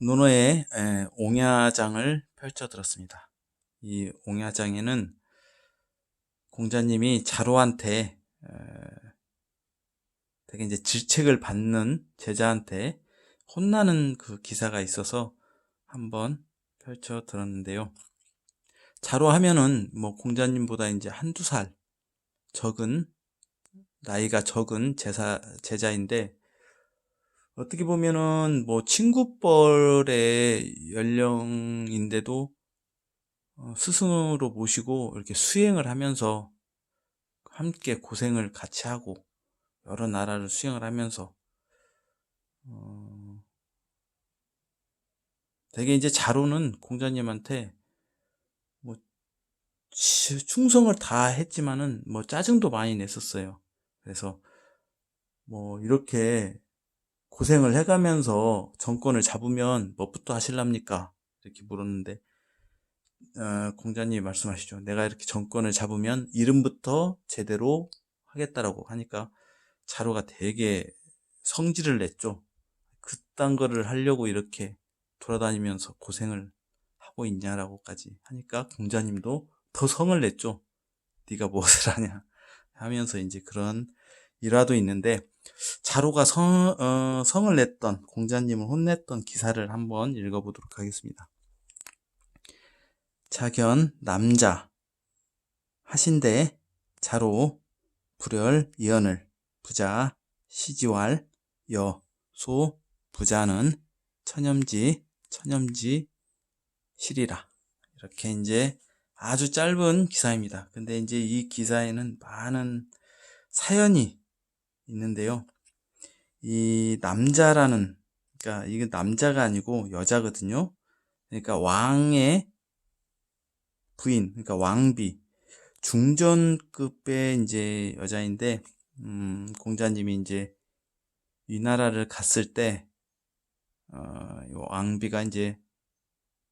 논어의 에, 옹야장을 펼쳐 들었습니다. 이 옹야장에는 공자님이 자로한테 에, 되게 이제 질책을 받는 제자한테 혼나는 그 기사가 있어서 한번 펼쳐 들었는데요. 자로 하면은 뭐 공자님보다 이제 한두 살 적은 나이가 적은 제사, 제자인데 어떻게 보면은 뭐 친구뻘의 연령인데도 어, 스승으로 모시고 이렇게 수행을 하면서 함께 고생을 같이 하고 여러 나라를 수행을 하면서 어, 되게 이제 자로는 공자님한테 뭐 충성을 다 했지만은 뭐 짜증도 많이 냈었어요. 그래서 뭐 이렇게 고생을 해가면서 정권을 잡으면 뭐부터 하실랍니까? 이렇게 물었는데 어, 공자님이 말씀하시죠. 내가 이렇게 정권을 잡으면 이름부터 제대로 하겠다라고 하니까 자로가 되게 성질을 냈죠. 그딴 거를 하려고 이렇게 돌아다니면서 고생을 하고 있냐라고까지 하니까 공자님도 더 성을 냈죠. 네가 무엇을 하냐 하면서 이제 그런 일화도 있는데 자로가 성, 어, 성을 냈던 공자님을 혼냈던 기사를 한번 읽어보도록 하겠습니다. 자견 남자 하신대 자로 불열 이언을 부자 시지왈 여소 부자는 천염지 천염지 실이라 이렇게 이제 아주 짧은 기사입니다. 근데 이제 이 기사에는 많은 사연이 있는데요. 이 남자라는 그러니까 이게 남자가 아니고 여자거든요. 그러니까 왕의 부인, 그러니까 왕비 중전급의 이제 여자인데 음, 공자님이 이제 이 나라를 갔을 때 어, 왕비가 이제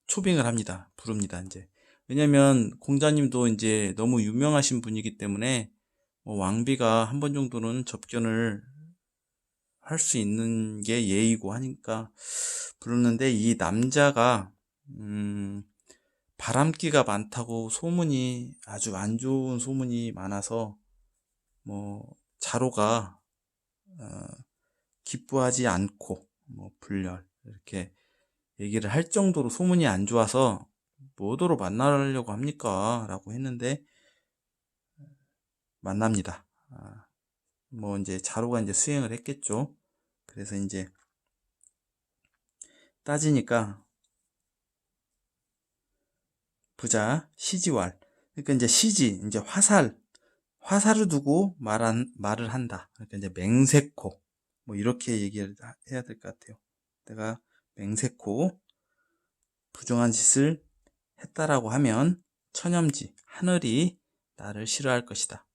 초빙을 합니다. 부릅니다. 이제 왜냐면 공자님도 이제 너무 유명하신 분이기 때문에 뭐 왕비가 한 번 정도는 접견을 할 수 있는 게 예의고 하니까 부르는데 이 남자가 음, 바람기가 많다고 소문이 아주 안 좋은 소문이 많아서 뭐 자로가 어, 기뻐하지 않고 뭐 불열 이렇게 얘기를 할 정도로 소문이 안 좋아서 뭐더러 만나려고 합니까? 라고 했는데 만납니다. 아, 뭐 이제 자로가 이제 수행을 했겠죠. 그래서 이제 따지니까 부자 시지왈 그러니까 이제 시지 이제 화살 화살을 두고 말한 말을 한다. 그러니까 이제 맹세코 뭐 이렇게 얘기를 해야 될 것 같아요. 내가 맹세코 부정한 짓을 했다라고 하면 천염지 하늘이 나를 싫어할 것이다.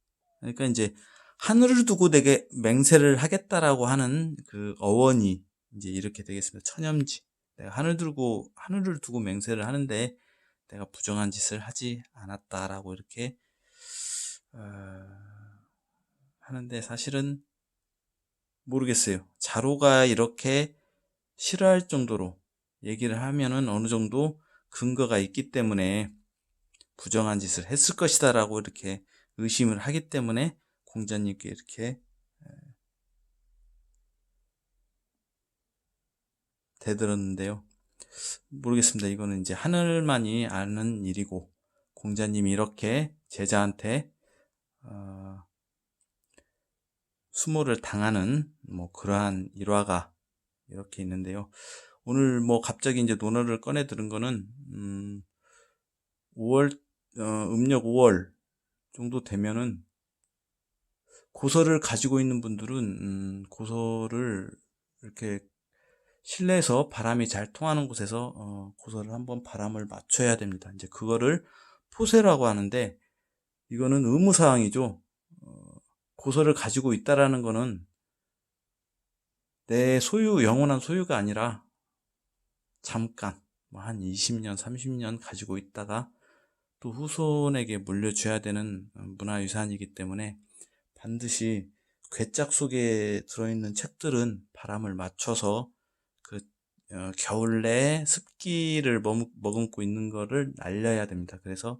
그러니까 이제 하늘을 두고 내게 맹세를 하겠다라고 하는 그 어원이 이제 이렇게 되겠습니다. 천염지. 내가 하늘 두고 하늘을 두고 맹세를 하는데 내가 부정한 짓을 하지 않았다라고 이렇게 어, 하는데 사실은 모르겠어요. 자로가 이렇게 싫어할 정도로 얘기를 하면은 어느 정도 근거가 있기 때문에 부정한 짓을 했을 것이다라고 이렇게 의심을 하기 때문에 공자님께 이렇게 대들었는데요. 모르겠습니다. 이거는 이제 하늘만이 아는 일이고 공자님이 이렇게 제자한테 어, 수모를 당하는 뭐 그러한 일화가 이렇게 있는데요. 오늘 뭐 갑자기 이제 논어를 꺼내 들은 거는 음 5월 어, 음력 5월 정도 되면은 고서를 가지고 있는 분들은 음, 고서를 이렇게 실내에서 바람이 잘 통하는 곳에서 어, 고서를 한번 바람을 맞춰야 됩니다. 이제 그거를 포세라고 하는데 이거는 의무 사항이죠. 어, 고서를 가지고 있다라는 거는 내 소유, 영원한 소유가 아니라 잠깐, 뭐 한 20년, 30년 가지고 있다가 또 후손에게 물려줘야 되는 문화유산이기 때문에 반드시 괴짝 속에 들어있는 책들은 바람을 맞춰서 그 어, 겨울 내에 습기를 머금고 있는 거를 날려야 됩니다. 그래서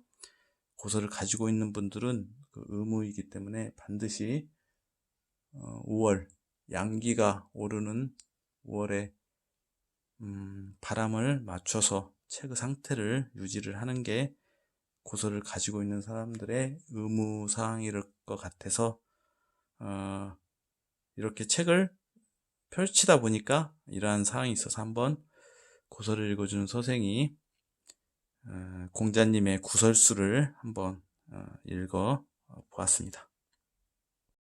고소를 가지고 있는 분들은 그 의무이기 때문에 반드시 어, 5월 양기가 오르는 5월에 음, 바람을 맞춰서 책의 상태를 유지를 하는 게 고소를 가지고 있는 사람들의 의무 사항일 것 같아서 어, 이렇게 책을 펼치다 보니까 이러한 사항이 있어서 한번 고소를 읽어주는 서생이 어, 공자님의 구설수를 한번 어, 읽어 보았습니다.